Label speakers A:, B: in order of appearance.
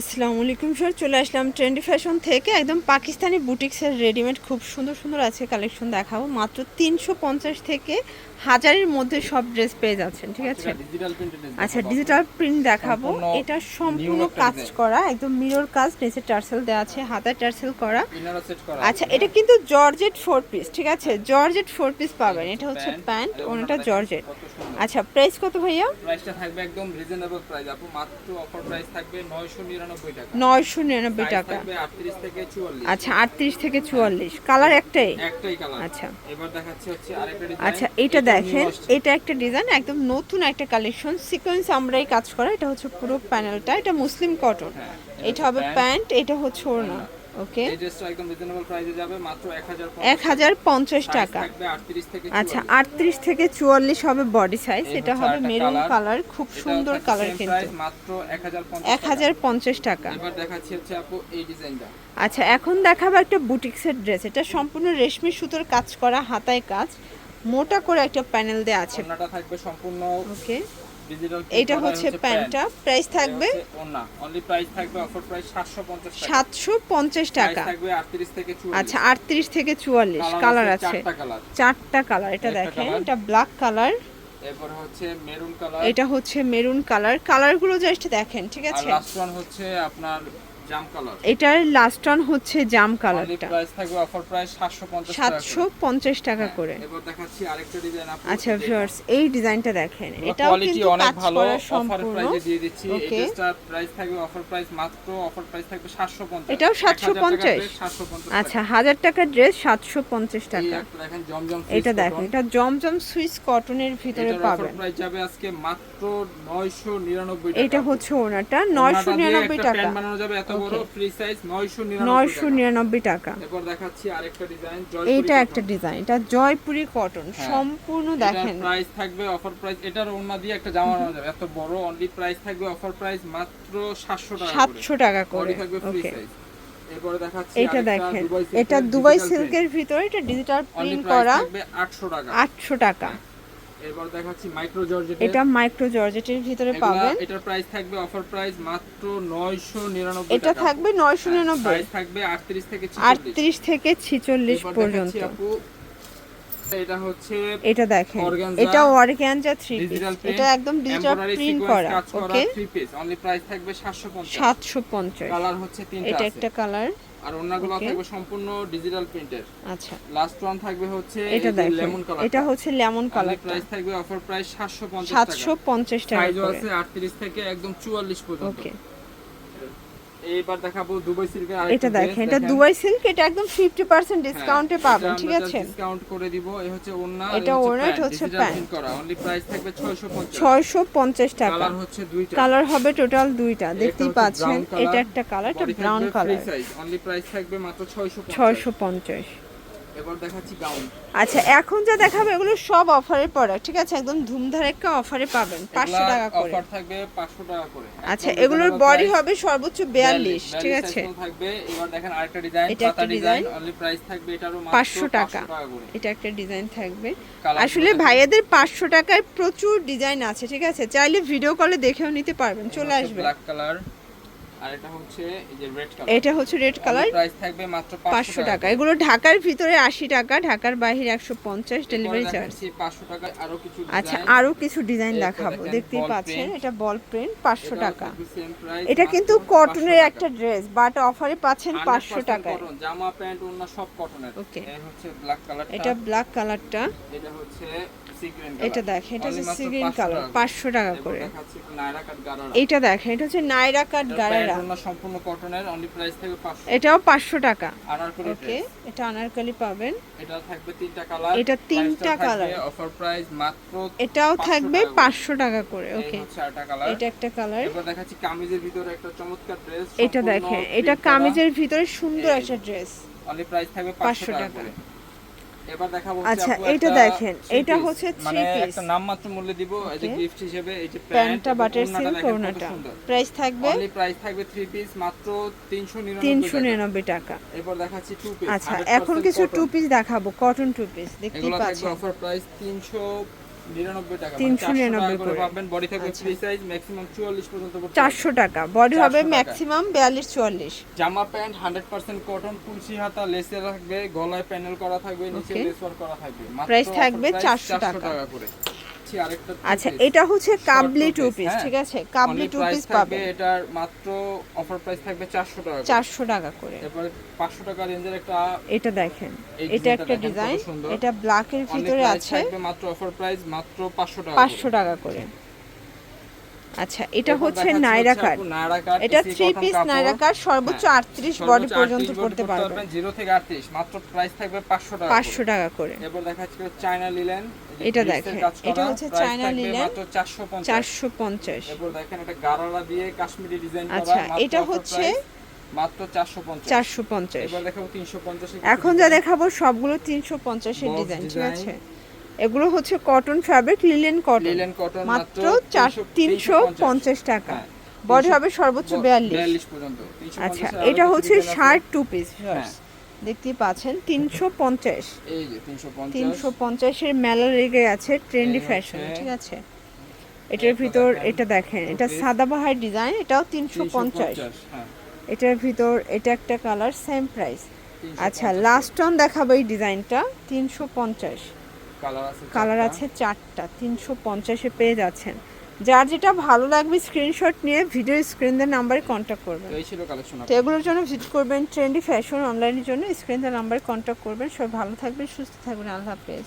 A: আসসালামু আলাইকুম, স্যার। চলে আসলাম ট্রেন্ডি ফ্যাশন থেকে। একদম পাকিস্তানি বুটিক্সের রেডিমেড, খুব সুন্দর সুন্দর আছে কালেকশন দেখাবো। মাত্র তিনশো পঞ্চাশ থেকে হাজারের মধ্যে সব ড্রেস পেয়ে যাচ্ছেন ঠিক আছে? আচ্ছা ডিজিটাল প্রিন্ট দেখাবো। এটা সম্পূর্ণ কাজ করা একদম মিরর কাজ নিচে টার্সেল দেওয়া আছে হাতায় টার্সেল করা। আচ্ছা এটা কিন্তু জর্জেট ফোর পিস ঠিক আছে? জর্জেট ফোর পিস পাবেন এটা হচ্ছে প্যান্ট ওনাটা জর্জেট আচ্ছা প্রাইস কত ভাইয়া?
B: প্রাইসটা থাকবে একদম রিজনেবল প্রাইস আপু মাত্র অফার প্রাইস থাকবে 999 টাকা।
A: নয়শো নিরানব্বই
B: Size
A: টাকা।
B: থাকবে 38 থেকে 44
A: আচ্ছা আটত্রিশ থেকে চুয়াল্লিশ। কালার একটাই?
B: একটাই কালার
A: আচ্ছা।
B: এবার দেখাচ্ছি হচ্ছে আরেকটা
A: আচ্ছা এটা দেখেন এটা একটা ডিজাইন একদম নতুন একটা কালেকশন সিকোয়েন্স আমরাই কাজ করা এটা হচ্ছে পুরো প্যানেলটা এটা মুসলিম কটন
B: হ্যাঁ,
A: এটা হবে প্যান্ট এটা হচ্ছে ওড়না ওকে?
B: মাত্র 1000
A: এক হাজার পঞ্চাশ টাকা।
B: থাকবে 38 থেকে
A: আচ্ছা আটত্রিশ থেকে চুয়াল্লিশ হবে বডি সাইজ এটা হবে মেরুন কালার খুব সুন্দর কালার কিন্তু।
B: প্রাইস মাত্র 1050
A: এক হাজার পঞ্চাশ টাকা। আচ্ছা এখন দেখাবো একটা বুটিক্সের ড্রেস এটা সম্পূর্ণ রেশমি সুতোর কাজ করা হাতায় কাজ। মোটা করে একটা প্যানেল দেওয়া আছে।
B: ওন্নাটা থাকবে সম্পূর্ণ
A: ওকে।
B: ডিজিটাল
A: এইটা হচ্ছে প্যান্টটা প্রাইস থাকবে?
B: ওন্না অনলি প্রাইস থাকবে অফার প্রাইস 750 টাকা।
A: সাতশো পঞ্চাশ
B: Price
A: টাকা।
B: থাকবে 38 থেকে 44
A: আচ্ছা আটত্রিশ থেকে চুয়াল্লিশ। কালার আছে।
B: চারটা কালার
A: এটা দেখেন এটা ব্ল্যাক কালার
B: এরপর হচ্ছে মেরুন কালার
A: এটা হচ্ছে মেরুন কালার কালারগুলো জাস্ট দেখেন ঠিক আছে?
B: আর লাস্ট ওয়ান হচ্ছে আপনার জাম কালার।
A: এটার লাস্ট হচ্ছে জাম কালারটা
B: প্রাইস থাকবে অফার প্রাইস 750 টাকা
A: করে।
B: এবার দেখাচ্ছি আরেকটা ডিজাইন আপু
A: আচ্ছা ভিউয়ার্স এই ডিজাইনটা দেখেন। এটাও কিন্তু
B: অনেক
A: কাজ
B: ভালো অফার
A: সম্পূর্ণ।
B: প্রাইসে দিয়ে দিচ্ছি এই প্রাইস থাকবে অফার প্রাইস মাত্র অফার প্রাইস থাকবে 750
A: এটাও
B: 1000 টাকা।
A: 750? আচ্ছা হাজার টাকার ড্রেস সাতশো পঞ্চাশ
B: এই
A: টাকা।
B: দেখেন জমজম
A: এটা দেখেন এটা জমজম সুইস কটনের ভিতরে
B: অফার
A: পাবেন।
B: প্রাইস যাবে আজকে মাত্র 999 টাকা
A: এটা হচ্ছে ওনাটা নয়শো নিরানব্বই টাকা।
B: প্যান্ট বানানো যাবে এত বড়? ফ্রি সাইজ 999 টাকা। এরপর দেখাচ্ছি আরেকটা ডিজাইন
A: এইটা একটা ডিজাইন এটা জয়পুরি কটন
B: হ্যাঁ।
A: সম্পূর্ণ দেখেন।
B: প্রাইস থাকবে অফার প্রাইস এটার ওন্না দিয়ে একটা জামা বানানো যাবে। এত বড় অনলি প্রাইস থাকবে অফার প্রাইস মাত্র 700 টাকা করে।
A: টাকা ওকে এটা দেখেন
B: দুবাই
A: এটা দুবাই সিল্কের ভিতরে এটা ডিজিটাল প্রিন্ট করা
B: থাকবে 800 টাকা।
A: আটশো টাকা।
B: এরপর দেখাচ্ছি মাইক্রো জর্জেট
A: এটা মাইক্রো জর্জেটের ভিতরে পাবেন
B: এটার প্রাইস থাকবে অফার প্রাইস মাত্র 999
A: এটা থাকবে নয়শো নিরানব্বই।
B: প্রাইস থাকবে 38 থেকে 46
A: আটত্রিশ থেকে ছিচল্লিশ
B: এরপর
A: পর্যন্ত।
B: এটা হচ্ছে
A: এটা দেখেন। এটা অর্গ্যানজা থ্রি পিস এটা একদম ডিজিটাল প্রিন্ট করা ওকে
B: 3 পিস অনলি প্রাইস থাকবে 750
A: সাতশো পঞ্চাশ।
B: কালার হচ্ছে তিনটা
A: এটা একটা কালার
B: আর
A: Okay.
B: থাকবে সম্পূর্ণ ডিজিটাল প্রিন্টের
A: আচ্ছা।
B: লাস্ট ওয়ান থাকবে হচ্ছে
A: এটা
B: লেমন কালার
A: এটা হচ্ছে লেমন কালার
B: প্রাইস থাকবে অফার প্রাইস 750 টাকা।
A: সাতশো পঞ্চাশ টাকা
B: সাইজও আছে 38 থেকে একদম 44 পর্যন্ত।
A: ওকে
B: এইবার দেখাবো দুবাই সিল্কের
A: এটা দেখেন এটা দুবাই সিল্ক এটা একদম ফিফটি পার্সেন্ট
B: হ্যাঁ,
A: ডিসকাউন্টে পাবেন ঠিক আছে?
B: ডিসকাউন্ট করে দিব এই হচ্ছে ওন্না
A: এটা ওড়না, এটা হচ্ছে প্যান্ট।
B: করা অনলি প্রাইস থাকবে 650
A: ছয়শো পঞ্চাশ টাকা।
B: কালার হচ্ছে দুইটা।
A: কালার হবে টোটাল দুইটা দেখতেই পাচ্ছেন এটা একটা কালার এটা ব্রাউন কালার
B: অনলি প্রাইস থাকবে মাত্র 650
A: ছয়শো পঞ্চাশ।
B: এবার দেখাচ্ছি গাউন
A: আচ্ছা এখন যা দেখাবে এগুলো সব অফারের প্রোডাক্ট ঠিক আছে? একদম ধুমধারাক্কা অফারে পাবেন পাঁচশো টাকা করে।
B: অফার থাকবে 500 টাকা করে।
A: আচ্ছা এগুলোর বডি হবে সর্বোচ্চ বিয়াল্লিশ ঠিক আছে?
B: থাকবে। এবার দেখেন আরেকটা ডিজাইন
A: এটা একটা
B: ডিজাইন। অনলি প্রাইস থাকবে এটারও মাত্র
A: 500 টাকা। এটা একটা ডিজাইন থাকবে। আসলে ভাইয়াদের পাঁচশো টাকায় প্রচুর ডিজাইন আছে ঠিক আছে? চাইলে ভিডিও কলে দেখেও নিতে পারবেন চলে আসবে।
B: ব্ল্যাক কালার আর এটা হচ্ছে এই যে রেড কালার
A: এটা হচ্ছে রেড কালার
B: প্রাইস থাকবে মাত্র
A: পাঁচশো টাকা। এগুলো ঢাকার ভিতরে আশি টাকা ঢাকার বাইরে একশো পঞ্চাশ ডেলিভারি চার্জ
B: পাঁচশো টাকা আরও কিছু
A: আচ্ছা। আরও কিছু ডিজাইন দেখাবো। দেখতেই পাচ্ছেন এটা বল প্রিন্ট পাঁচশো
B: এটাও
A: টাকা। এটা কিন্তু কটনের একটা ড্রেস বাট অফারে পাচ্ছেন
B: 100%
A: পাঁচশো টাকায়।
B: জামা প্যান্ট অন্য সব কটনের হচ্ছে ব্ল্যাক কালার
A: এটা ব্ল্যাক কালারটা
B: এটা হচ্ছে
A: এটা দেখেন এটা হচ্ছে সি গ্রিন কালার পাঁচশো টাকা। করে। এটা দেখেন এটা হচ্ছে নাইরা কাট গারারা
B: অন্য সম্পূর্ণ কটনের অনলি প্রাইস থাকবে 500
A: এটাও পাঁচশো টাকা।
B: আনারকলি
A: ওকে এটা আনারকলি পাবেন।
B: এটা থাকবে তিনটা কালার
A: এটা তিনটা colour।
B: অফার প্রাইস মাত্র
A: এটাও থাকবে
B: টাকা করে।
A: পাঁচশো টাকা করে ওকে। এটা একটা কালার
B: এবার দেখাচ্ছি কামিজের ভিতরে একটা চমৎকার ড্রেস
A: এটা দেখেন এটা কামিজের ভিতরে সুন্দর একটা ড্রেস
B: অনলি প্রাইস থাকবে
A: 500
B: 500 টাকা
A: টাকা।
B: করে। এবার দেখাবো
A: আচ্ছা, এটা দেখেন, এটা হচ্ছে
B: থ্রি
A: পিস piece।
B: একটা নামমাত্র মূল্যে দিব এই যে গিফট হিসেবে এই যে
A: প্যান্টটা বাটার সিল্ক
B: সুন্দর।
A: প্রাইস থাকবে?
B: অনলি প্রাইস থাকবে থ্রি পিস মাত্র 399
A: তিনশো
B: টাকা।
A: নিরানব্বই টাকা।
B: এরপর দেখাচ্ছি টু পিস
A: আচ্ছা এখন কিছু টু পিস দেখাবো কটন টু পিস দেখতেই
B: এগুলো থাকবে অফার প্রাইস নিরানব্বই টাকা
A: তিনশো নিরানব্বই
B: করে
A: করে।
B: পাবেন। বডি থাকবে
A: আচ্ছা।
B: ফ্রি সাইজ ম্যাক্সিমাম চুয়াল্লিশ পর্যন্ত
A: চারশো টাকা। বডি হবে ম্যাক্সিমাম বিয়াল্লিশ চুয়াল্লিশ।
B: জামা প্যান্ট হান্ড্রেড পার্সেন্ট কটন কুলসি হাতা লেসে থাকবে গলায় প্যানেল করা থাকবে নিচে লেস করা থাকবে।
A: থাকবে চারশো টাকা।
B: করে। ছি, আরেকটা
A: আচ্ছা এটা হচ্ছে কাবলি টু পিস
B: হ্যাঁ।
A: ঠিক আছে? কাবলি টু পিস পাবে
B: এটার মাত্র অফার প্রাইস থাকবে চারশো টাকা করে।
A: চারশো টাকা করে।
B: এরপরে পাঁচশো টাকা রেঞ্জের একটা
A: এটা দেখেন এটা একটা ডিজাইন এটা ব্ল্যাক
B: এর
A: ভিতরে আছে।
B: মাত্র অফার প্রাইস মাত্র পাঁচশো টাকা
A: পাঁচশো
B: করে।
A: টাকা করে। আচ্ছা এটা হচ্ছে নাইরা কাট এটা থ্রি পিস। নাইরা কাট সর্বোচ্চ
B: হ্যাঁ,
A: আটত্রিশ
B: সর্বোচ্চ
A: বডি পর্যন্ত পড়তে পারবেন
B: জিরো থেকে আটত্রিশ মাত্র প্রাইস থাকবে পাঁচশো টাকা
A: পাঁচশো
B: করে।
A: টাকা করে।
B: এরপর দেখাচ্ছি চায়না লিলেন
A: এটা দেখেন, এটা হচ্ছে চায়না
B: মাত্র চারশো পঞ্চাশ।
A: চারশো
B: দেখেন এটা গারারা দিয়ে কাশ্মীরি ডিজাইন করা
A: আচ্ছা, এটা হচ্ছে
B: মাত্র এবার দেখাবো
A: এখন যা দেখাবো সবগুলো তিনশো পঞ্চাশের ডিজাইন ঠিক আছে? এগুলো হচ্ছে কটন ফ্যাব্রিক লিলেন কটন মাত্র তিনশো পঞ্চাশ টাকা।
B: হ্যাঁ,
A: বডি হবে সর্বোচ্চ বিয়াল্লিশ। আচ্ছা এটা হচ্ছে। শার্ট টু পিস
B: হ্যাঁ।
A: দেখতেই পাচ্ছেন তিনশো পঞ্চাশ।
B: এই যে তিনশো পঞ্চাশ।
A: তিনশো পঞ্চাশের মেলা লেগে আছে ট্রেন্ডি ফ্যাশন ঠিক আছে? এটার ভিতর এটা দেখেন এটা। সাদাবাহার ডিজাইন এটাও তিনশো পঞ্চাশ।
B: হ্যাঁ।
A: এটার ভিতর এটা একটা কালার সেম প্রাইস আচ্ছা লাস্ট অন দেখাবো এই ডিজাইনটা তিনশো পঞ্চাশ।
B: কালার
A: আছে চারটা। তিনশো পঞ্চাশে পেয়ে যাচ্ছেন। যার যেটা ভালো লাগবে স্ক্রিনশট নিয়ে ভিডিও স্ক্রিন দেওয়ার নাম্বারে কন্ট্যাক্ট করবেন।
B: তো এই ছিল কালেকশন
A: তো এগুলোর জন্য ভিজিট করবেন ট্রেন্ডি ফ্যাশন অনলাইনের জন্য স্ক্রিন দেওয়ার নাম্বারে কন্ট্যাক্ট করবেন। সবাই ভালো থাকবেন সুস্থ থাকবেন আল্লাহ হাফেজ।